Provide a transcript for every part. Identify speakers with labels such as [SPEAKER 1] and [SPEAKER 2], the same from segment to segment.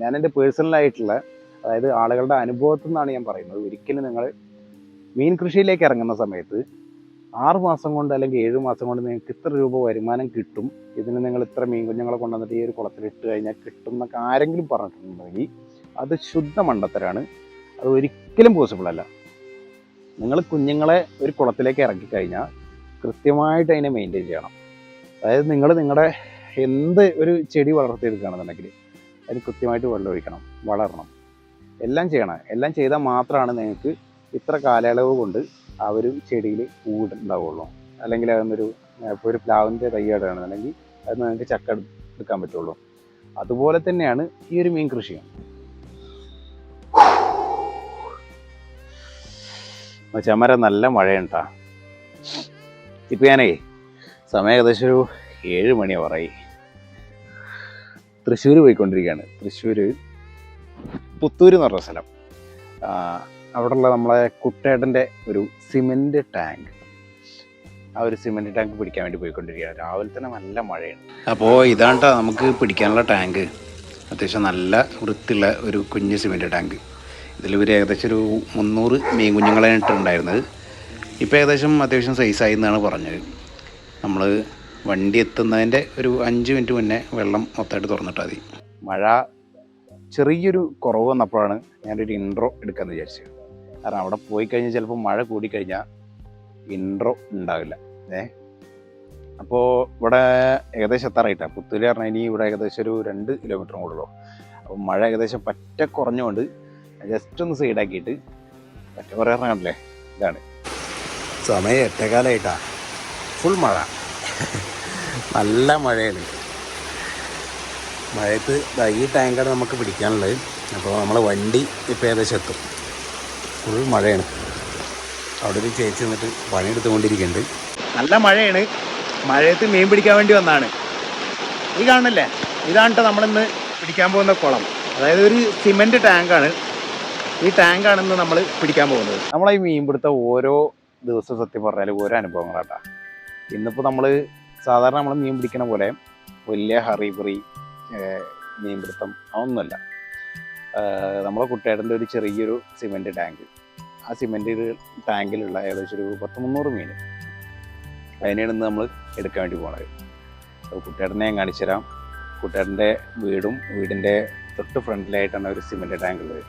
[SPEAKER 1] ഞാൻ എന്റെ പേഴ്സണലായിട്ടുള്ള അതായത് ആളുകളുടെ അനുഭവത്തിൽ നിന്നാണ് ഞാൻ പറയുന്നത്. ഒരിക്കലും നിങ്ങൾ മീൻ കൃഷിയിലേക്ക് ഇറങ്ങുന്ന സമയത്ത് ആറ് മാസം കൊണ്ട് അല്ലെങ്കിൽ ഏഴ് മാസം കൊണ്ട് നിങ്ങൾക്ക് ഇത്ര രൂപ വരുമാനം കിട്ടും. ഇതിന് നിങ്ങൾ ഇത്ര മീൻ കുഞ്ഞുങ്ങളെ കൊണ്ടുവന്നിട്ട് ഈ ഒരു കുളത്തിൽ ഇട്ട് കഴിഞ്ഞാൽ കിട്ടും എന്നൊക്കെ ആരെങ്കിലും പറഞ്ഞിട്ടുണ്ടെങ്കിൽ അത് ശുദ്ധ മണ്ടത്തരാണ്. അത് ഒരിക്കലും പോസിബിൾ അല്ല. നിങ്ങൾ കുഞ്ഞുങ്ങളെ ഒരു കുളത്തിലേക്ക് ഇറക്കി കഴിഞ്ഞാൽ കൃത്യമായിട്ട് അതിനെ മെയിന്റെയിൻ ചെയ്യണം. അതായത് നിങ്ങൾ നിങ്ങളുടെ എന്ത് ഒരു ചെടി വളർത്തിയെടുക്കുകയാണെന്നുണ്ടെങ്കിൽ അതിന് കൃത്യമായിട്ട് വെള്ളം ഒഴിക്കണം വളരണം. എല്ലാം ചെയ്യണം. എല്ലാം ചെയ്താൽ മാത്രമാണ് നിങ്ങൾക്ക് ഇത്ര കാലയളവ് കൊണ്ട് ആ ഒരു ചെടിയിൽ കൂടുണ്ടാവുള്ളൂ അല്ലെങ്കിൽ അതൊന്നൊരു ഇപ്പോൾ ഒരു പ്ലാവിന്റെ തയ്യാടാണെന്നുണ്ടെങ്കിൽ അത് നിങ്ങൾക്ക് ചക്ക എടുക്കാൻ പറ്റുള്ളൂ. അതുപോലെ തന്നെയാണ് ഈ ഒരു മീൻ കൃഷിയും. ചമര നല്ല മഴയുണ്ടാ ഇപ്പം ഞാനേ സമയം ഏകദേശം ഒരു ഏഴ് മണിയാണ് പറയി തൃശ്ശൂർ പോയിക്കൊണ്ടിരിക്കുകയാണ്. തൃശ്ശൂർ പുത്തൂർ എന്ന് പറഞ്ഞ സ്ഥലം. അവിടെയുള്ള നമ്മളെ കുട്ടേട്ടന്റെ ഒരു സിമെന്റ് ടാങ്ക്. ആ ഒരു സിമെന്റ് ടാങ്ക് പിടിക്കാൻ വേണ്ടി പോയിക്കൊണ്ടിരിക്കുകയാണ്. രാവിലെ തന്നെ നല്ല മഴയാണ്. അപ്പോൾ ഇതാണ്ടാ നമുക്ക് പിടിക്കാനുള്ള ടാങ്ക്. അത്യാവശ്യം നല്ല വൃത്തിയുള്ള ഒരു കുഞ്ഞ് സിമെന്റ് ടാങ്ക്. ഇതിൽ ഒരു ഏകദേശം ഒരു മുന്നൂറ് മീൻ കുഞ്ഞുങ്ങളാണ് ഇട്ടിട്ടുണ്ടായിരുന്നത് ഇപ്പോൾ ഏകദേശം അത്യാവശ്യം സൈസായി എന്നാണ് പറഞ്ഞത്. നമ്മൾ വണ്ടി എത്തുന്നതിന്റെ ഒരു അഞ്ച് മിനിറ്റ് മുന്നേ വെള്ളം മൊത്തമായിട്ട് തുറന്നിട്ടാൽ മതി. മഴ ചെറിയൊരു കുറവ് വന്നപ്പോഴാണ് ഞാനൊരു ഇൻട്രോ എടുക്കാമെന്ന് വിചാരിച്ചത്. കാരണം അവിടെ പോയി കഴിഞ്ഞാൽ ചിലപ്പോൾ മഴ കൂടിക്കഴിഞ്ഞാൽ ഇൻട്രോ ഉണ്ടാവില്ല. ഏ? അപ്പോൾ ഇവിടെ ഏകദേശം എത്താറായിട്ടാണ് പുത്തൂര് പറഞ്ഞാൽ ഇനി ഇവിടെ ഏകദേശം ഒരു രണ്ട് കിലോമീറ്റർ കൂടുതലോ അപ്പോൾ മഴ ഏകദേശം പറ്റ കുറഞ്ഞുകൊണ്ട് ജസ്റ്റ് ഒന്ന് സൈഡാക്കിയിട്ട് പറ്റ കുറേ ഇറങ്ങാനല്ലേ? ഇതാണ്. സമയം എട്ടേകാലമായിട്ടാണ് ഫുൾ മഴ. നല്ല മഴയാണ്. മഴയത്ത് ഈ ടാങ്കാണ് നമുക്ക് പിടിക്കാനുള്ളത്. അപ്പോൾ നമ്മളെ വണ്ടി ഇപ്പോൾ ഏകദേശം എത്തും. ഫുൾ മഴയാണ്. അവിടെ ഒരു ചേച്ചി നിന്നിട്ട് പണിയെടുത്തുകൊണ്ടിരിക്കുന്നുണ്ട്. നല്ല മഴയാണ്. മഴയത്ത് മീൻ പിടിക്കാൻ വേണ്ടി വന്നതാണ് ഈ കാണുന്നില്ലേ? ഇതാണ് നമ്മളിന്ന് പിടിക്കാൻ പോകുന്ന കുളം. അതായത് ഒരു സിമെന്റ് ടാങ്കാണ്. ഈ ടാങ്കാണ് ഇന്ന് നമ്മൾ പിടിക്കാൻ പോകുന്നത്. നമ്മളെ ഈ മീൻ പിടുത്ത ഓരോ ദിവസം സത്യം പറഞ്ഞാൽ ഓരോ അനുഭവങ്ങളാട്ടാ. ഇന്നിപ്പോൾ നമ്മൾ സാധാരണ നമ്മൾ മീൻ പിടിക്കണ പോലെ വലിയ ഹറിബറി മീൻ പിടുത്തം അതൊന്നുമല്ല. നമ്മളെ കുട്ടിയേട്ടന്റെ ഒരു ചെറിയൊരു സിമെന്റ് ടാങ്ക്. ആ സിമെന്റ് ടാങ്കിലുള്ള ഏകദേശം ഒരു പത്ത് മുന്നൂറ് മീൻ. അതിനെയാണ് ഇന്ന് നമ്മൾ എടുക്കാൻ വേണ്ടി പോണത്. കുട്ടിയേട്ടനെ ഞാൻ കാണിച്ചു തരാം. കുട്ടിയേട്ടന്റെ വീടും വീടിന്റെ തൊട്ട് ഫ്രണ്ടിലായിട്ടാണ് ഒരു സിമെന്റ് ടാങ്ക് ഉള്ളത്.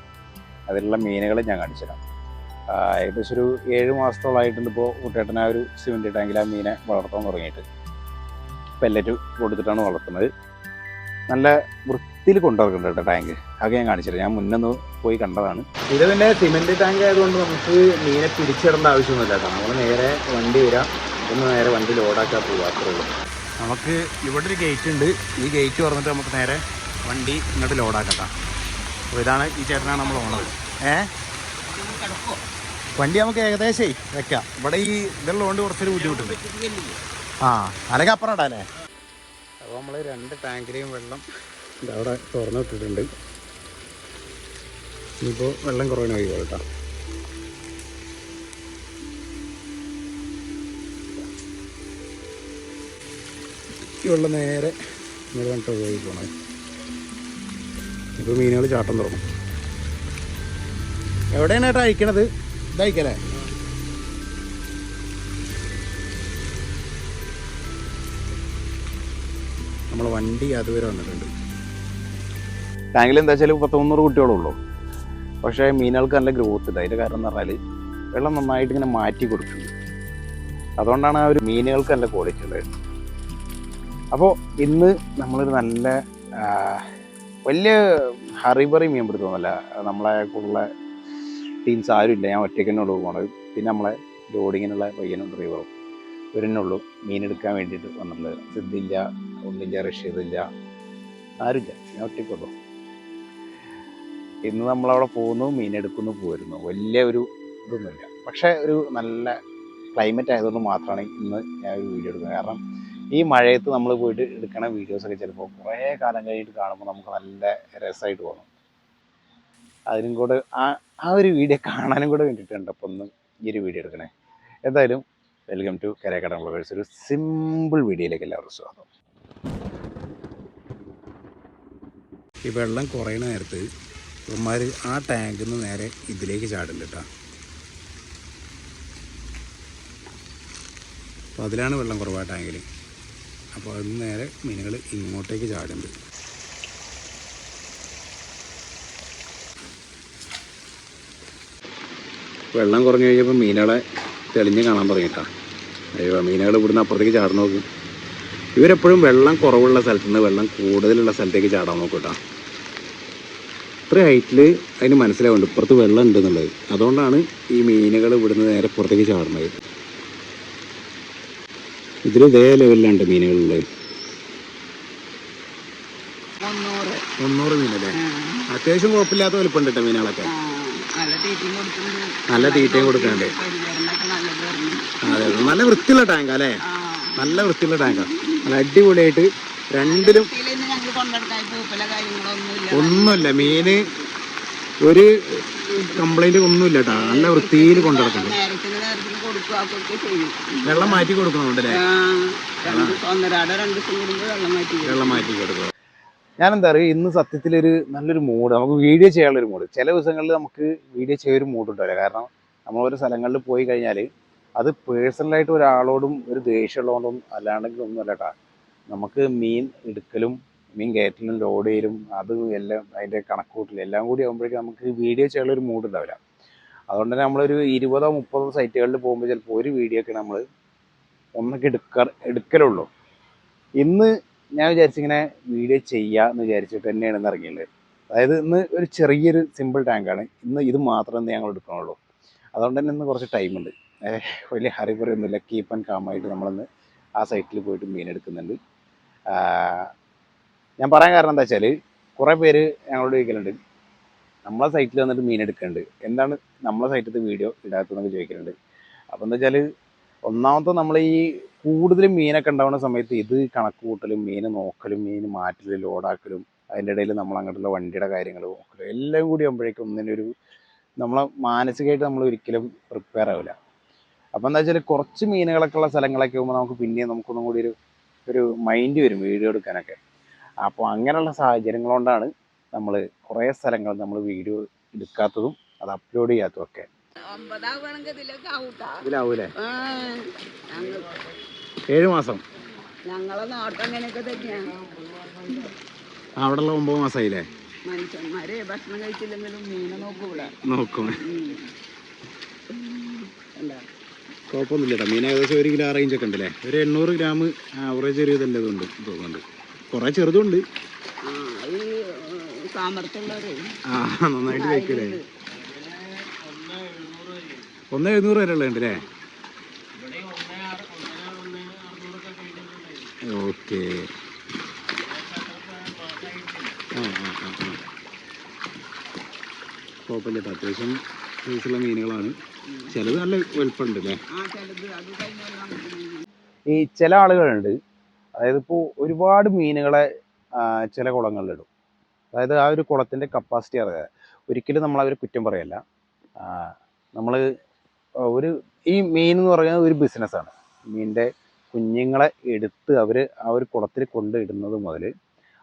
[SPEAKER 1] അതിലുള്ള മീനുകൾ ഞാൻ കാണിച്ചു തരാം. ഏകദേശം ഒരു ഏഴ് മാസത്തോളമായിട്ടുണ്ട് ഇപ്പോൾ കുട്ടിയേട്ടൻ ആ ഒരു സിമെന്റ് ടാങ്കിൽ ആ മീനെ വളർത്താൻ തുടങ്ങിയിട്ട്. പെല്ലറ്റ് കൊടുത്തിട്ടാണ് വളർത്തുന്നത്. നല്ല വൃത്തിയിൽ കൊണ്ടുവരുന്നുണ്ട് കേട്ടോ ടാങ്ക് അതൊക്കെ ഞാൻ കാണിച്ചില്ല ഞാൻ മുന്നൊന്ന് പോയി കണ്ടതാണ്. ഇത് പിന്നെ സിമെന്റ് ടാങ്ക് ആയതുകൊണ്ട് നമുക്ക് മീനെ പിടിച്ചിടേണ്ട ആവശ്യമൊന്നുമില്ല കേട്ടോ. നമ്മൾ നേരെ വണ്ടി വരാം. ഒന്ന് നേരെ വണ്ടി ലോഡാക്കാൻ പോകും അത്രേ ഉള്ളൂ. നമുക്ക് ഇവിടെ ഒരു ഗേറ്റ് ഉണ്ട്. ഈ ഗേറ്റ് തുറന്നിട്ട് നമുക്ക് നേരെ വണ്ടി ഇങ്ങോട്ട് ലോഡാക്കട്ടാ അപ്പോൾ ഇതാണ് ഈ ചേട്ടനാണ് നമ്മൾ ഓണത്. ഏ? വണ്ടി നമുക്ക് ഏകദേശം വെക്കാം. ഇവിടെ ഈ ഇതുള്ളതുകൊണ്ട് കുറച്ചൊരു ബുദ്ധിമുട്ടുണ്ട്. ആ അല്ലെങ്കിൽ അപ്പുറം അപ്പോൾ നമ്മൾ രണ്ട് ടാങ്കിലെയും വെള്ളം അവിടെ തുറന്നു വിട്ടിട്ടുണ്ട് ഇനിയിപ്പോൾ വെള്ളം കുറവിന് കഴിയുമോ കേട്ടോ വെള്ളം നേരെ നേരെ കണ്ടിട്ട് പോയി പോണേ. ഇപ്പോൾ മീനുകൾ ചാട്ടം തുറന്നു. എവിടെയാണ് ഏട്ടാ അയക്കണത്? ഇതയക്കല്ലേ വണ്ടി അതുവരെ വന്നിട്ടുണ്ട്. ടാങ്കിൽ എന്താ വെച്ചാൽ പത്ത് മുന്നൂറ് കുട്ടികളേ ഉള്ളൂ പക്ഷേ മീനുകൾക്ക് നല്ല ഗ്രോത്ത് ഉണ്ട് അതിന്റെ കാരണം എന്ന് പറഞ്ഞാൽ വെള്ളം നന്നായിട്ട് ഇങ്ങനെ മാറ്റി കൊടുക്കുന്നു അതുകൊണ്ടാണ് ആ ഒരു മീനുകൾക്ക് നല്ല ക്വാളിറ്റി ഉള്ളത്. അപ്പോൾ ഇന്ന് നമ്മളൊരു നല്ല വലിയ ഹറിബറി മീൻ പിടുത്തമൊന്നുമല്ല നമ്മളെ കൂടുതലുള്ള ടീംസ് ആരും ഇല്ല. ഞാൻ ഒറ്റയ്ക്ക് തന്നെ പോകണത് പിന്നെ നമ്മളെ ലോഡിങ്ങിനുള്ള പയ്യനും ഡ്രൈവറും ഇവരെന്നുള്ളൂ മീനെടുക്കാൻ വേണ്ടിയിട്ട് വന്നിട്ടുള്ളത് സിദ്ധില്ല ഒന്നില്ല റഷീദില്ല ആരുമില്ല. ഞാൻ ഒറ്റയ്ക്കുള്ളൂ. ഇന്ന് നമ്മളവിടെ പോകുന്നു മീനെടുക്കുന്നു പോരുന്നു. വലിയ ഒരു ഇതൊന്നുമില്ല. പക്ഷേ ഒരു നല്ല ക്ലൈമറ്റ് ആയതുകൊണ്ട് മാത്രമാണ് ഇന്ന് ഞാൻ ഒരു വീഡിയോ എടുക്കുന്നത്. കാരണം ഈ മഴയത്ത് നമ്മൾ പോയിട്ട് എടുക്കണ വീഡിയോസൊക്കെ ചിലപ്പോൾ കുറേ കാലം കഴിഞ്ഞിട്ട് കാണുമ്പോൾ നമുക്ക് നല്ല രസമായിട്ട് തോന്നും. അതിനും കൂടെ ആ ആ ഒരു വീഡിയോ കാണാനും കൂടെ വേണ്ടിയിട്ടുണ്ട് അപ്പോൾ ഒന്ന് ഈ ഒരു വീഡിയോ എടുക്കണേ. എന്തായാലും വെൽക്കം ടു കരകട വ്ളോഗേഴ്സ് ഒരു സിമ്പിൾ വീഡിയോയിലേക്ക് എല്ലാവർക്കും സ്വാഗതം. ഈ വെള്ളം കുറയുന്ന നേരത്ത് ഇവന്മാർ ആ ടാങ്കിൽ നിന്ന് നേരെ ഇതിലേക്ക് ചാടുന്നുണ്ട് കേട്ടോ അപ്പോൾ അതിലാണ് വെള്ളം കുറവാ ടാങ്കിൽ അപ്പോൾ അതിന് നേരെ മീനുകൾ ഇങ്ങോട്ടേക്ക് ചാടുന്നുണ്ട് വെള്ളം കുറഞ്ഞു കഴിഞ്ഞപ്പോൾ മീനുകളെ തെളിഞ്ഞ് കാണാൻ തുടങ്ങിയിട്ടാ അയ്യോ മീനുകൾ ഇവിടുന്ന് അപ്പുറത്തേക്ക് ചാടാൻ നോക്കും. ഇവരെപ്പോഴും വെള്ളം കുറവുള്ള സ്ഥലത്ത് നിന്ന് വെള്ളം കൂടുതലുള്ള സ്ഥലത്തേക്ക് ചാടാൻ നോക്കും കേട്ടോ. ഇത്ര ഹൈറ്റിൽ അതിന് മനസ്സിലാവുന്നുണ്ട് ഇപ്പുറത്ത് വെള്ളം ഉണ്ടെന്നുള്ളത് അതുകൊണ്ടാണ് ഈ മീനുകൾ ഇവിടുന്ന് നേരെ പുറത്തേക്ക് ചാടുന്നത്. ഇതിൽ ഇതേ ലെവലിലുണ്ട് മീനുകളുള്ളത്
[SPEAKER 2] മുന്നൂറ്.
[SPEAKER 1] മുന്നൂറ് മീനല്ലേ അത്യാവശ്യം കുഴപ്പമില്ലാത്ത വലിപ്പമുണ്ട് കേട്ടോ മീനുകളൊക്കെ.
[SPEAKER 2] നല്ല തീറ്റയും കൊടുക്കുന്നുണ്ട്
[SPEAKER 1] നല്ല തീറ്റയും കൊടുക്കുന്നുണ്ട്
[SPEAKER 2] പരിചരണമൊക്കെ നല്ലത് പറഞ്ഞു
[SPEAKER 1] അതെ. നല്ല വൃത്തിയുള്ള ടാങ്ക് അല്ലേ? നല്ല വൃത്തിയുള്ള ടാങ്കാണ് നല്ല അടിപൊളിയായിട്ട് രണ്ടിലും ഒന്നുമില്ല. മീന് ഒരു കംപ്ലൈന്റ് ഒന്നുമില്ല കേട്ടോ. നല്ല വൃത്തിയിൽ
[SPEAKER 2] ചെയ്യും.
[SPEAKER 1] വെള്ളം മാറ്റി കൊടുക്കുന്നുണ്ടല്ലേ
[SPEAKER 2] വെള്ളം മാറ്റി
[SPEAKER 1] കൊടുക്കണം ഞാനെന്താ അറിയാം? പറയുക ഇന്ന് സത്യത്തിലൊരു നല്ലൊരു മൂഡ് നമുക്ക് വീഡിയോ ചെയ്യാനുള്ളൊരു മൂഡ് ചില ദിവസങ്ങളിൽ നമുക്ക് വീഡിയോ ചെയ്യാൻ ഒരു മൂഡ് ഉണ്ടാവില്ല. കാരണം നമ്മൾ ഓരോ സ്ഥലങ്ങളിൽ പോയി കഴിഞ്ഞാൽ അത് പേഴ്സണലായിട്ട് ഒരാളോടും ഒരു ദേഷ്യമുള്ളതുകൊണ്ടും അല്ലാണ്ടെങ്കിലും ഒന്നും കേട്ടാ നമുക്ക് മീൻ എടുക്കലും മീൻ കയറ്റലും ലോഡ് ചെയ്യലും അത് എല്ലാം അതിന്റെ കണക്കൂട്ടലും എല്ലാം കൂടി ആകുമ്പോഴേക്കും നമുക്ക് വീഡിയോ ചെയ്യാനുള്ള ഒരു മൂഡ് ഉണ്ടാവില്ല. അതുകൊണ്ട് തന്നെ നമ്മളൊരു ഇരുപതോ മുപ്പതോ സൈറ്റുകളിൽ പോകുമ്പോൾ ചിലപ്പോൾ ഒരു വീഡിയോ ഒക്കെ നമ്മൾ ഒന്നൊക്കെ എടുക്ക എടുക്കലുള്ളൂ. ഇന്ന് ഞാൻ വിചാരിച്ചിങ്ങനെ വീഡിയോ ചെയ്യാന്ന് വിചാരിച്ചിട്ട് തന്നെയാണ് ഇന്ന് ഇറങ്ങിയത്. അതായത് ഇന്ന് ഒരു ചെറിയൊരു സിമ്പിൾ ടാങ്കാണ് ഇന്ന് ഇത് മാത്രമേ ഞങ്ങൾ എടുക്കണുള്ളൂ. അതുകൊണ്ട് തന്നെ ഇന്ന് കുറച്ച് ടൈമുണ്ട് വലിയ ഹറിബറിയൊന്നുമില്ല കീപ്പ് ആൻഡ് കാമായിട്ട് നമ്മളൊന്ന് ആ സൈറ്റിൽ പോയിട്ട് മീൻ എടുക്കുന്നുണ്ട്. ഞാൻ പറയാൻ കാരണം എന്താ വെച്ചാൽ കുറേ പേര് ഞങ്ങളോട് ചോദിക്കലുണ്ട്. നമ്മളെ സൈറ്റിൽ വന്നിട്ട് മീൻ എടുക്കുന്നുണ്ട് എന്താണ് നമ്മളെ സൈറ്റിലത്തെ വീഡിയോ ഇടാത്തതെന്നൊക്കെ ചോദിക്കലുണ്ട്. അപ്പോൾ എന്താ വെച്ചാൽ ഒന്നാമത്തെ നമ്മൾ ഈ കൂടുതലും മീനൊക്കെ ഉണ്ടാവുന്ന സമയത്ത് ഇത് കണക്ക് കൂട്ടലും മീൻ നോക്കലും മീൻ മാറ്റലും ലോഡാക്കലും അതിന്റെ ഇടയിൽ നമ്മൾ അങ്ങോട്ടുള്ള വണ്ടിയുടെ കാര്യങ്ങൾ നോക്കലും എല്ലാം കൂടി ആകുമ്പോഴേക്കും ഒന്നിനൊരു നമ്മളെ മാനസികമായിട്ട് നമ്മൾ ഒരിക്കലും പ്രിപ്പയർ ആവില്ല അപ്പോൾ എന്താ വെച്ചാൽ കുറച്ച് മീനുകളൊക്കെ ഉള്ള സ്ഥലങ്ങളൊക്കെ ആകുമ്പോൾ നമുക്ക് പിന്നെയും നമുക്കൊന്നും കൂടി ഒരു ഒരു മൈൻഡ് വരും വീഡിയോ എടുക്കാനൊക്കെ. അപ്പോൾ അങ്ങനെയുള്ള സാഹചര്യങ്ങൾ കൊണ്ടാണ് നമ്മൾ കുറേ സ്ഥലങ്ങൾ നമ്മൾ വീഡിയോ എടുക്കാത്തതും അത് അപ്ലോഡ് ചെയ്യാത്തതും ഒക്കെ. ഇതിലാവൂലേ? ഏഴ് മാസം?
[SPEAKER 2] ഞങ്ങളെ നാട്ടം അങ്ങനെയൊക്കെ തന്നെയാണ്
[SPEAKER 1] അവിടെയുള്ള ഒമ്പത് മാസമായില്ലേ
[SPEAKER 2] മനുഷ്യന്മാരെ ഭക്ഷണം കഴിച്ചില്ലെങ്കിലും മീനെ നോക്കൂല.
[SPEAKER 1] നോക്കും.
[SPEAKER 2] എന്താ?
[SPEAKER 1] കുഴപ്പമൊന്നുമില്ല. കേട്ടോ മീൻ ഏകദേശം ഒരു കിലോ റേഞ്ച് ഒക്കെ ഉണ്ടല്ലേ? ഒരു എണ്ണൂറ് ഗ്രാം ആവറേജ് ഒരു ഇതല്ലേ ഇതുണ്ട് തോന്നുന്നുണ്ട്. കുറേ ചെറുതുണ്ട്.
[SPEAKER 2] ആ
[SPEAKER 1] നന്നായിട്ട് കഴിക്കൂലേ? ഒന്ന് എഴുന്നൂറ് വരെ ഉള്ളത് ഉണ്ട് അല്ലേ? ഓക്കെ. ആ ആ ആ കുഴപ്പമില്ല. അത്യാവശ്യം സൈസുള്ള മീനുകളാണ്. ചിലത് നല്ല വലുപ്പമുണ്ട് അല്ലേ? ഈ ചില ആളുകളുണ്ട്. അതായത് ഇപ്പോൾ ഒരുപാട് മീനുകളെ ചില കുളങ്ങളിലിടും. അതായത് ആ ഒരു കുളത്തിന്റെ കപ്പാസിറ്റി അറിയാതെ. ഒരിക്കലും നമ്മൾ അവർ കുറ്റം പറയല്ല. നമ്മൾ ഒരു ഈ മീൻ എന്ന് പറയുന്നത് ഒരു ബിസിനസ്സാണ് മീനിന്റെ കുഞ്ഞുങ്ങളെ എടുത്ത് അവർ ആ ഒരു കുളത്തിൽ കൊണ്ട് ഇടുന്നത് മുതൽ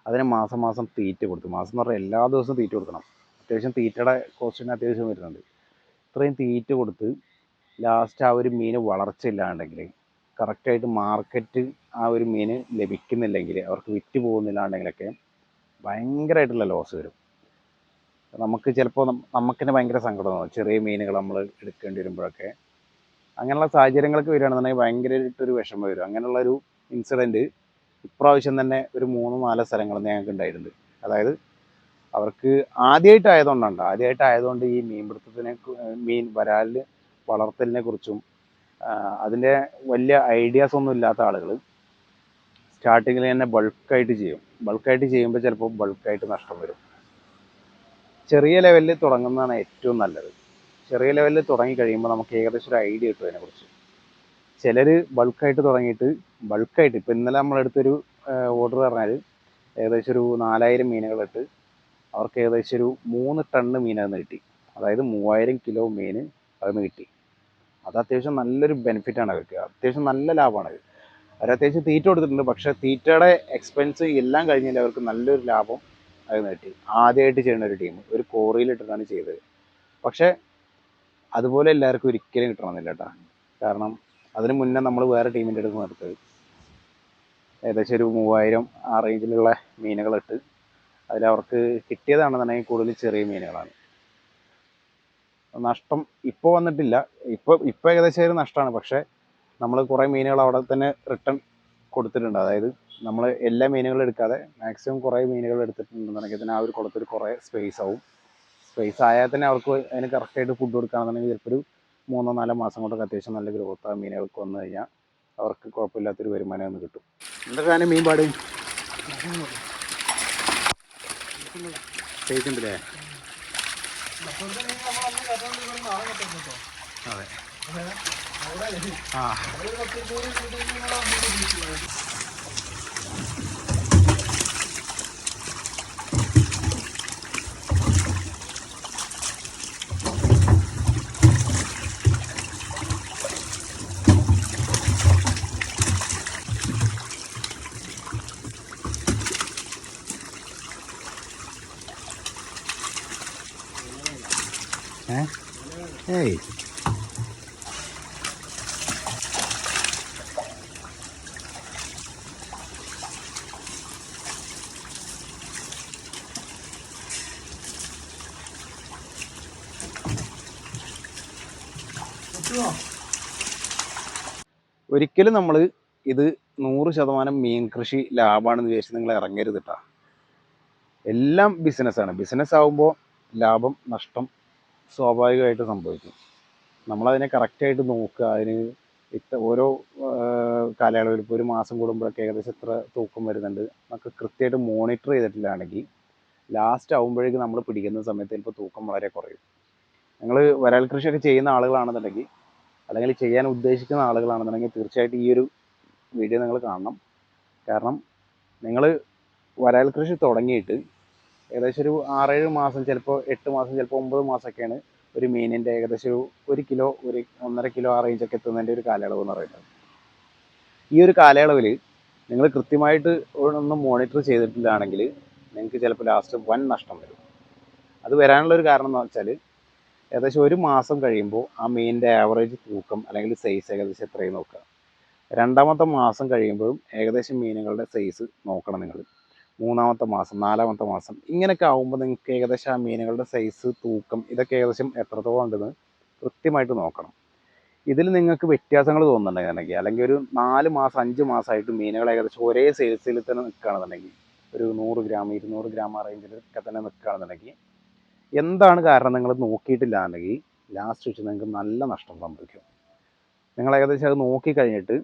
[SPEAKER 1] അതിനെ മാസം മാസം തീറ്റ കൊടുത്തു മാസം എന്ന് പറഞ്ഞാൽ എല്ലാ ദിവസവും തീറ്റ കൊടുക്കണം. അത്യാവശ്യം തീറ്റയുടെ കോസ്റ്റിന് അത്യാവശ്യം വരുന്നുണ്ട്. ഇത്രയും തീറ്റ കൊടുത്ത് ലാസ്റ്റ് ആ ഒരു മീൻ വളർച്ചയില്ലാണ്ടെങ്കിൽ കറക്റ്റായിട്ട് മാർക്കറ്റ് ആ ഒരു മീൻ ലഭിക്കുന്നില്ലെങ്കിൽ അവർക്ക് വിറ്റ് പോകുന്നില്ലാണ്ടെങ്കിലൊക്കെ ഭയങ്കരമായിട്ടുള്ള ലോസ് വരും. നമുക്ക് ചിലപ്പോൾ നമുക്ക് തന്നെ ഭയങ്കര സങ്കടമാണ് ചെറിയ മീനുകൾ നമ്മൾ എടുക്കേണ്ടി വരുമ്പോഴൊക്കെ. അങ്ങനെയുള്ള സാഹചര്യങ്ങളൊക്കെ വരികയാണെന്നുണ്ടെങ്കിൽ ഭയങ്കരമായിട്ടൊരു വിഷമം വരും. അങ്ങനെയുള്ള ഒരു ഇൻസിഡന്റ് ഇപ്രാവശ്യം തന്നെ ഒരു മൂന്ന് നാല് സ്ഥലങ്ങളിൽ ഞങ്ങൾക്ക് ഉണ്ടായിട്ടുണ്ട് അതായത് അവർക്ക് ആദ്യമായിട്ട് ആയതുകൊണ്ടാണ് ആദ്യമായിട്ട് ആയതുകൊണ്ട് ഈ മീൻപിടുത്തത്തിനെ മീൻ വരാലിൽ വളർത്തലിനെ കുറിച്ചും അതിന്റെ വലിയ ഐഡിയാസ് ഒന്നും ഇല്ലാത്ത ആളുകൾ സ്റ്റാർട്ടിങ്ങിൽ തന്നെ ബൾക്കായിട്ട് ചെയ്യും. ബൾക്കായിട്ട് ചെയ്യുമ്പോൾ ചിലപ്പോൾ ബൾക്കായിട്ട് നഷ്ടം വരും. ചെറിയ ലെവലിൽ തുടങ്ങുന്നതാണ് ഏറ്റവും നല്ലത്. ചെറിയ ലെവലിൽ തുടങ്ങി കഴിയുമ്പോൾ നമുക്ക് ഏകദേശം ഒരു ഐഡിയ കിട്ടും അതിനെക്കുറിച്ച്. ചിലർ ബൾക്കായിട്ട് തുടങ്ങിയിട്ട് ബൾക്കായിട്ട് ഇപ്പോൾ ഇന്നലെ നമ്മളെടുത്തൊരു ഓർഡർ പറഞ്ഞാൽ ഏകദേശം ഒരു നാലായിരം മീനുകളിട്ട് അവർക്ക് ഏകദേശം ഒരു മൂന്ന് ടണ്ണ് മീൻ അതിന് കിട്ടി. അതായത് മൂവായിരം കിലോ മീൻ അതിന് കിട്ടി. അത് അത്യാവശ്യം നല്ലൊരു ബെനിഫിറ്റാണ് അവർക്ക്. അത്യാവശ്യം നല്ല ലാഭമാണ് അവർ അത്യാവശ്യം തീറ്റ കൊടുത്തിട്ടുണ്ട്. പക്ഷേ തീറ്റയുടെ എക്സ്പെൻസ് എല്ലാം കഴിഞ്ഞാൽ അവർക്ക് നല്ലൊരു ലാഭം അത് കിട്ടി. ആദ്യമായിട്ട് ചെയ്യുന്ന ഒരു ടീം ഒരു കോറിയിലിട്ടിട്ടാണ് ചെയ്തത്. പക്ഷേ അതുപോലെ എല്ലാവർക്കും ഒരിക്കലും കിട്ടണമെന്നില്ല കേട്ടോ കാരണം അതിന് മുന്നേ നമ്മൾ വേറെ ടീമിന്റെ അടുത്ത് നിർത്തത് ഏകദേശം ഒരു മൂവായിരം ആ റേഞ്ചിലുള്ള മീനുകളിട്ട് അതിലവർക്ക് കിട്ടിയതാണെന്നുണ്ടെങ്കിൽ കൂടുതൽ ചെറിയ മീനുകളാണ്. നഷ്ടം ഇപ്പോൾ വന്നിട്ടില്ല. ഇപ്പോൾ ഇപ്പോൾ ഏകദേശം ഒരു നഷ്ടമാണ്. പക്ഷേ നമ്മൾ കുറേ മീനുകൾ അവിടെ തന്നെ റിട്ടേൺ കൊടുത്തിട്ടുണ്ട്. അതായത് നമ്മൾ എല്ലാ മീനുകളും എടുക്കാതെ മാക്സിമം കുറേ മീനുകൾ എടുത്തിട്ടുണ്ടെന്നുണ്ടെങ്കിൽ തന്നെ ആ ഒരു കുളത്തിൽ കുറേ സ്പേസ് ആവും. സ്പേസ് ആയാൽ തന്നെ അവർക്ക് അതിന് കറക്റ്റായിട്ട് ഫുഡ് കൊടുക്കുകയാണെന്നുണ്ടെങ്കിൽ ചിലപ്പോൾ ഒരു മൂന്നോ നാലോ മാസം കൊണ്ടൊക്കെ അത്യാവശ്യം നല്ല ഗ്രോത്ത് ആ മീനുകൾക്ക് വന്നു കഴിഞ്ഞാൽ അവർക്ക് കുഴപ്പമില്ലാത്തൊരു വരുമാനം ഒന്ന് കിട്ടും. എന്തൊക്കെയാണ് മീൻ പാട് സ്പേസ് ഉണ്ടല്ലേ അതെ. ആ. ഏയ് ഒരിക്കലും നമ്മൾ ഇത് നൂറ് ശതമാനം മീൻ കൃഷി ലാഭമാണെന്ന് വിചാരിച്ച് നിങ്ങൾ ഇറങ്ങരുത് കേട്ടോ എല്ലാം ബിസിനസ്സാണ് ബിസിനസ് ആകുമ്പോൾ ലാഭം നഷ്ടം സ്വാഭാവികമായിട്ട് സംഭവിക്കും. നമ്മളതിനെ കറക്റ്റായിട്ട് നോക്കുക അതിന് ഇത്ര ഓരോ കാലയളവിൽ ഇപ്പോൾ ഒരു മാസം കൂടുമ്പോഴൊക്കെ ഏകദേശം എത്ര തൂക്കം വരുന്നുണ്ട് നമുക്ക് കൃത്യമായിട്ട് മോണിറ്റർ ചെയ്തിട്ടില്ലാണെങ്കിൽ ലാസ്റ്റ് ആകുമ്പോഴേക്കും നമ്മൾ പിടിക്കുന്ന സമയത്ത് ചിലപ്പോൾ തൂക്കം വളരെ കുറയും. നിങ്ങൾ വരാൽ കൃഷിയൊക്കെ ചെയ്യുന്ന ആളുകളാണെന്നുണ്ടെങ്കിൽ അല്ലെങ്കിൽ ചെയ്യാൻ ഉദ്ദേശിക്കുന്ന ആളുകളാണെന്നുണ്ടെങ്കിൽ തീർച്ചയായിട്ടും ഈ ഒരു വീഡിയോ നിങ്ങൾ കാണണം. കാരണം നിങ്ങൾ വരാൽ കൃഷി തുടങ്ങിയിട്ട് ഏകദേശം ഒരു ആറേഴ് മാസം ചിലപ്പോൾ എട്ട് മാസം ചിലപ്പോൾ ഒമ്പത് മാസമൊക്കെയാണ് ഒരു മീനിന്റെ ഏകദേശം ഒരു ഒരു കിലോ ഒരു ഒന്നര കിലോ ആ റേഞ്ചൊക്കെ എത്തുന്നതിന്റെ ഒരു കാലയളവ് എന്ന് പറയുന്നത്. ഈ ഒരു കാലയളവിൽ നിങ്ങൾ കൃത്യമായിട്ട് ഒന്ന് മോണിറ്റർ ചെയ്തിട്ടില്ലാണെങ്കിൽ നിങ്ങൾക്ക് ചിലപ്പോൾ ലാസ്റ്റ് വൻ നഷ്ടം വരും. അത് വരാനുള്ള ഒരു കാരണം എന്ന് വെച്ചാൽ ഏകദേശം ഒരു മാസം കഴിയുമ്പോൾ ആ മീനിന്റെ ആവറേജ് തൂക്കം അല്ലെങ്കിൽ സൈസ് ഏകദേശം എത്രയും നോക്കുക. രണ്ടാമത്തെ മാസം കഴിയുമ്പോഴും ഏകദേശം മീനുകളുടെ സൈസ് നോക്കണം നിങ്ങൾ. മൂന്നാമത്തെ മാസം നാലാമത്തെ മാസം ഇങ്ങനെയൊക്കെ ആകുമ്പോൾ നിങ്ങൾക്ക് ഏകദേശം ആ മീനുകളുടെ സൈസ് തൂക്കം ഇതൊക്കെ ഏകദേശം എത്രത്തോളം ഉണ്ടെന്ന് കൃത്യമായിട്ട് നോക്കണം. ഇതിൽ നിങ്ങൾക്ക് വ്യത്യാസങ്ങൾ തോന്നുന്നുണ്ടെങ്കിൽ അല്ലെങ്കിൽ ഒരു നാല് മാസം അഞ്ച് മാസമായിട്ട് മീനുകൾ ഏകദേശം ഒരേ സൈസിൽ തന്നെ നിൽക്കുകയാണെന്നുണ്ടെങ്കിൽ ഒരു നൂറ് ഗ്രാം ഇരുന്നൂറ് ഗ്രാം ആ റേഞ്ചിലൊക്കെ തന്നെ നിൽക്കുകയാണെന്നുണ്ടെങ്കിൽ എന്താണ് കാരണം നിങ്ങൾ നോക്കിയിട്ടില്ല എന്നുണ്ടെങ്കിൽ ലാസ്റ്റ് വെച്ച് നിങ്ങൾക്ക് നല്ല നഷ്ടം സംഭവിക്കും. നിങ്ങൾ ഏകദേശം അത് നോക്കി കഴിഞ്ഞിട്ട്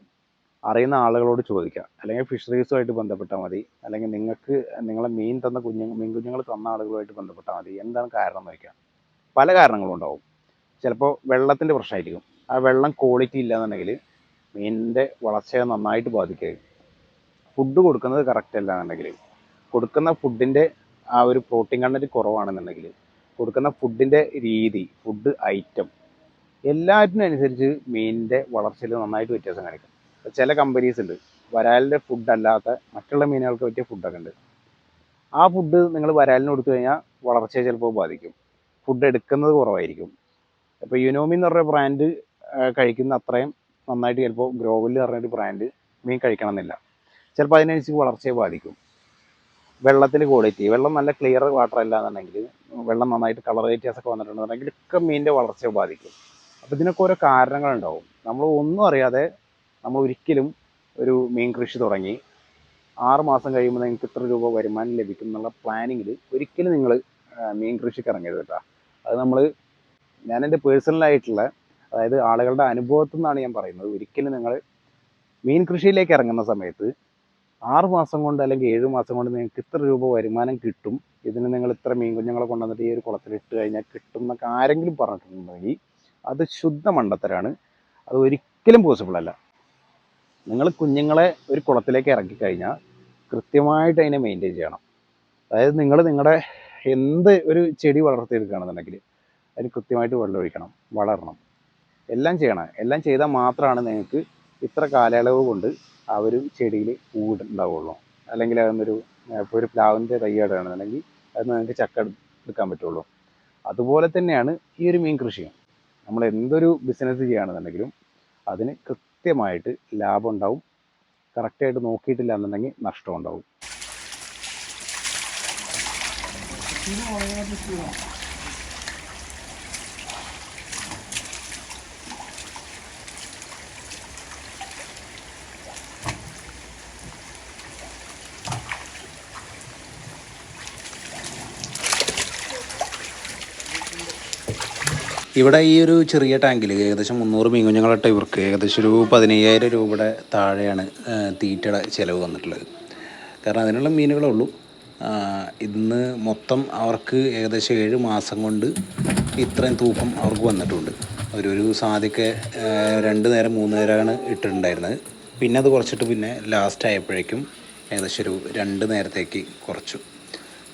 [SPEAKER 1] അറിയുന്ന ആളുകളോട് ചോദിക്കാം. അല്ലെങ്കിൽ ഫിഷറീസുമായിട്ട് ബന്ധപ്പെട്ടാൽ മതി. അല്ലെങ്കിൽ നിങ്ങൾക്ക് നിങ്ങളെ മീൻ തന്ന കുഞ്ഞു മീൻ കുഞ്ഞുങ്ങൾ തന്ന ആളുകളുമായിട്ട് ബന്ധപ്പെട്ടാൽ മതി. എന്താണ് കാരണം എന്ന് വയ്ക്കാം പല കാരണങ്ങളും ഉണ്ടാവും. ചിലപ്പോൾ വെള്ളത്തിന്റെ പ്രശ്നമായിരിക്കും. ആ വെള്ളം ക്വാളിറ്റി ഇല്ലാന്നുണ്ടെങ്കിൽ മീനിന്റെ വളർച്ചയെ നന്നായിട്ട് ബാധിക്കും ഫുഡ് കൊടുക്കുന്നത് കറക്റ്റ് അല്ല എന്നുണ്ടെങ്കിൽ കൊടുക്കുന്ന ഫുഡിന്റെ ആ ഒരു പ്രോട്ടീൻ കണ്ടന്റ് കുറവാണെന്നുണ്ടെങ്കിൽ കൊടുക്കുന്ന ഫുഡിന്റെ രീതി ഫുഡ് ഐറ്റം എല്ലാറ്റിനും അനുസരിച്ച് മീനിന്റെ വളർച്ചയിൽ നന്നായിട്ട് വ്യത്യാസം കാണിക്കും. ചില കമ്പനീസ് ഉണ്ട്. വരാലിന്റെ ഫുഡ് അല്ലാത്ത മറ്റുള്ള മീനുകൾക്ക് പറ്റിയ ഫുഡൊക്കെ ഉണ്ട്. ആ ഫുഡ് നിങ്ങൾ വരാലിന് കൊടുത്തു കഴിഞ്ഞാൽ വളർച്ചയെ ചിലപ്പോൾ ബാധിക്കും. ഫുഡ് എടുക്കുന്നത് കുറവായിരിക്കും. ഇപ്പോൾ യുനോമി എന്ന് പറഞ്ഞ ബ്രാൻഡ് കഴിക്കുന്ന അത്രയും നന്നായിട്ട് ചിലപ്പോൾ ഗ്രോവൽ എന്ന് പറഞ്ഞൊരു ബ്രാൻഡ് മീൻ കഴിക്കണം എന്നില്ല ചിലപ്പോൾ അതിനനുസരിച്ച് വളർച്ചയെ ബാധിക്കും. വെള്ളത്തിന്റെ ക്വാളിറ്റി വെള്ളം നല്ല ക്ലിയർ വാട്ടർ അല്ല എന്നുണ്ടെങ്കിൽ വെള്ളം നന്നായിട്ട് കളർ വ്യത്യാസമൊക്കെ വന്നിട്ടുണ്ടെന്നുണ്ടെങ്കിൽ ഒക്കെ മീനിന്റെ വളർച്ചയെ ബാധിക്കും. അപ്പോൾ ഇതിനൊക്കെ ഓരോ കാരണങ്ങളുണ്ടാവും. നമ്മൾ ഒന്നും അറിയാതെ നമ്മൾ ഒരിക്കലും ഒരു മീൻ കൃഷി തുടങ്ങി ആറ് മാസം കഴിയുമ്പോൾ നിങ്ങൾക്ക് ഇത്ര രൂപ വരുമാനം ലഭിക്കും എന്നുള്ള പ്ലാനിങ്ങിൽ ഒരിക്കലും നിങ്ങൾ മീൻ കൃഷിക്ക് ഇറങ്ങരുത് കേട്ടോ. അത് നമ്മൾ ഞാൻ എന്റെ പേഴ്സണലായിട്ടുള്ള അതായത് ആളുകളുടെ അനുഭവത്തിൽ നിന്നാണ് ഞാൻ പറയുന്നത്. ഒരിക്കലും നിങ്ങൾ മീൻ കൃഷിയിലേക്ക് ഇറങ്ങുന്ന സമയത്ത് ആറ് മാസം കൊണ്ട് അല്ലെങ്കിൽ ഏഴ് മാസം കൊണ്ട് നിങ്ങൾക്ക് ഇത്ര രൂപ വരുമാനം കിട്ടും. ഇതിന് നിങ്ങൾ ഇത്ര മീൻ കുഞ്ഞുങ്ങളെ കൊണ്ടുവന്നിട്ട് ഈ ഒരു കുളത്തിൽ ഇട്ട് കഴിഞ്ഞാൽ കിട്ടും എന്നൊക്കെ ആരെങ്കിലും പറഞ്ഞിട്ടുണ്ടെങ്കിൽ അത് ശുദ്ധ മണ്ടത്തരാണ്. അത് ഒരിക്കലും പോസിബിൾ അല്ല. നിങ്ങൾ കുഞ്ഞുങ്ങളെ ഒരു കുളത്തിലേക്ക് ഇറക്കി കഴിഞ്ഞാൽ കൃത്യമായിട്ട് അതിനെ മെയിന്റെയിൻ ചെയ്യണം. അതായത് നിങ്ങൾ നിങ്ങളുടെ എന്ത് ഒരു ചെടി വളർത്തിയെടുക്കുകയാണെന്നുണ്ടെങ്കിൽ അതിന് കൃത്യമായിട്ട് വെള്ളം ഒഴിക്കണം വളരണം. എല്ലാം ചെയ്യണം. എല്ലാം ചെയ്താൽ മാത്രമാണ് നിങ്ങൾക്ക് ഇത്ര കാലയളവ് കൊണ്ട് ആ ഒരു ചെടിയിൽ പൂവുണ്ടാവുള്ളൂ. അല്ലെങ്കിൽ അതൊന്നൊരു ഇപ്പോൾ ഒരു പ്ലാവിന്റെ തൈ ഇടുകയാണെന്നുണ്ടെങ്കിൽ അത് നിങ്ങൾക്ക് ചക്ക എടുക്കാൻ പറ്റുള്ളൂ. അതുപോലെ തന്നെയാണ് ഈ ഒരു മീൻ കൃഷിയും. നമ്മൾ എന്തൊരു ബിസിനസ് ചെയ്യുകയാണെന്നുണ്ടെങ്കിലും അതിന് കൃത്യമായിട്ട് ലാഭം ഉണ്ടാവും കറക്റ്റായിട്ട് നോക്കിയിട്ടില്ല എന്നുണ്ടെങ്കിൽ നഷ്ടം ഉണ്ടാവും ഇവിടെ ഈ ഒരു ചെറിയ ടാങ്കിൽ ഏകദേശം മുന്നൂറ് മീൻ കുഞ്ഞുങ്ങളിട്ട ഇവർക്ക് ഏകദേശം ഒരു പതിനയ്യായിരം രൂപയുടെ താഴെയാണ് തീറ്റയുടെ ചിലവ് വന്നിട്ടുള്ളത്. കാരണം അതിനുള്ള മീനുകളേ ഉള്ളൂ. ഇന്ന് മൊത്തം അവർക്ക് ഏകദേശം ഏഴ് മാസം കൊണ്ട് ഇത്രയും തൂക്കം അവർക്ക് വന്നിട്ടുണ്ട്. ഒരു ഒരു സാധ്യക്ക് രണ്ട് നേരം മൂന്ന് നേരമാണ് ഇട്ടിട്ടുണ്ടായിരുന്നത്. പിന്നെ അത് കുറച്ചിട്ട് പിന്നെ ലാസ്റ്റ് ആയപ്പോഴേക്കും ഏകദേശം ഒരു രണ്ട് നേരത്തേക്ക് കുറച്ചു.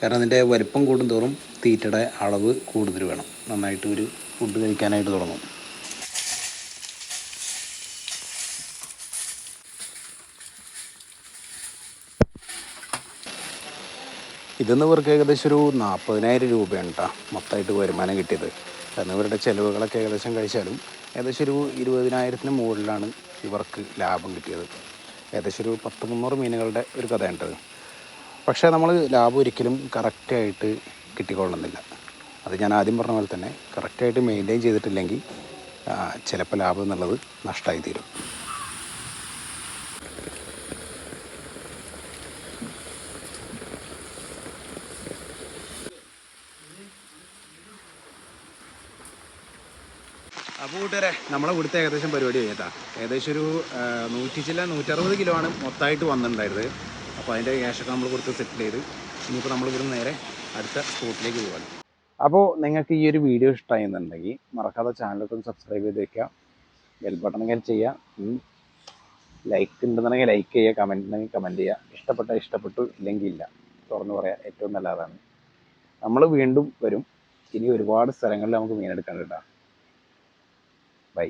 [SPEAKER 1] കാരണം അതിന്റെ വലിപ്പം കൂടുന്തോറും തീറ്റയുടെ അളവ് കൂടുതൽ വേണം. നന്നായിട്ട് ഒരു ഫുഡ് കഴിക്കാനായിട്ട് തുടങ്ങും. ഇതെന്ന് ഇവർക്ക് ഏകദേശം ഒരു നാൽപ്പതിനായിരം രൂപയാണ് കേട്ടോ മൊത്തമായിട്ട് വരുമാനം കിട്ടിയത്. കാരണം ഇവരുടെ ചിലവുകളൊക്കെ ഏകദേശം കഴിച്ചാലും ഏകദേശം ഒരു ഇരുപതിനായിരത്തിന് മുകളിലാണ് ഇവർക്ക് ലാഭം കിട്ടിയത്. ഏകദേശം ഒരു പത്ത് മുന്നൂറ് മീനുകളുടെ ഒരു കഥയുണ്ടത് പക്ഷേ നമ്മൾ ലാഭം ഒരിക്കലും കറക്റ്റായിട്ട് കിട്ടിക്കൊള്ളുന്നില്ല. അത് ഞാൻ ആദ്യം പറഞ്ഞ പോലെ തന്നെ കറക്റ്റായിട്ട് മെയിന്റെയിൻ ചെയ്തിട്ടില്ലെങ്കിൽ ചിലപ്പോൾ ലാഭം എന്നുള്ളത് നഷ്ടമായി തീരും. അപ്പോൾ കൂട്ടുകാരെ നമ്മളെ ഇവിടുത്തെ ഏകദേശം പരിപാടി കഴിഞ്ഞാ ഏകദേശം ഒരു നൂറ്റി ചില്ല നൂറ്ററുപത് കിലോ ആണ് മൊത്തമായിട്ട് വന്നിട്ടുണ്ടായിരുന്നത്. അപ്പോൾ അതിന്റെ ക്യാഷൊക്കെ നമ്മൾ കൊടുത്ത് സെറ്റിൽ ചെയ്ത്. ഇനിയിപ്പോൾ നമ്മൾ ഇവിടുന്ന് നേരെ അടുത്ത സ്പോട്ടിലേക്ക് പോകാൻ അപ്പോൾ നിങ്ങൾക്ക് ഈ ഒരു വീഡിയോ ഇഷ്ടമായിരുന്നുണ്ടെങ്കിൽ മറക്കാതെ ചാനലൊക്കെ സബ്സ്ക്രൈബ് ചെയ്ത് വെക്കുക. ബെൽ ബട്ടൺ ഒക്കെ ചെയ്യുക ലൈക്ക് ഉണ്ടെന്നുണ്ടെങ്കിൽ ലൈക്ക് ചെയ്യുക. കമന്റ് ഉണ്ടെങ്കിൽ കമന്റ് ചെയ്യുക. ഇഷ്ടപ്പെട്ട ഇഷ്ടപ്പെട്ടു ഇല്ലെങ്കിൽ ഇല്ല. തുറന്നു പറയാം ഏറ്റവും നല്ലതാണ്. നമ്മൾ വീണ്ടും വരും. ഇനി ഒരുപാട് സ്ഥലങ്ങളിൽ നമുക്ക് മീനെടുക്കാൻ കേട്ടോ. ബൈ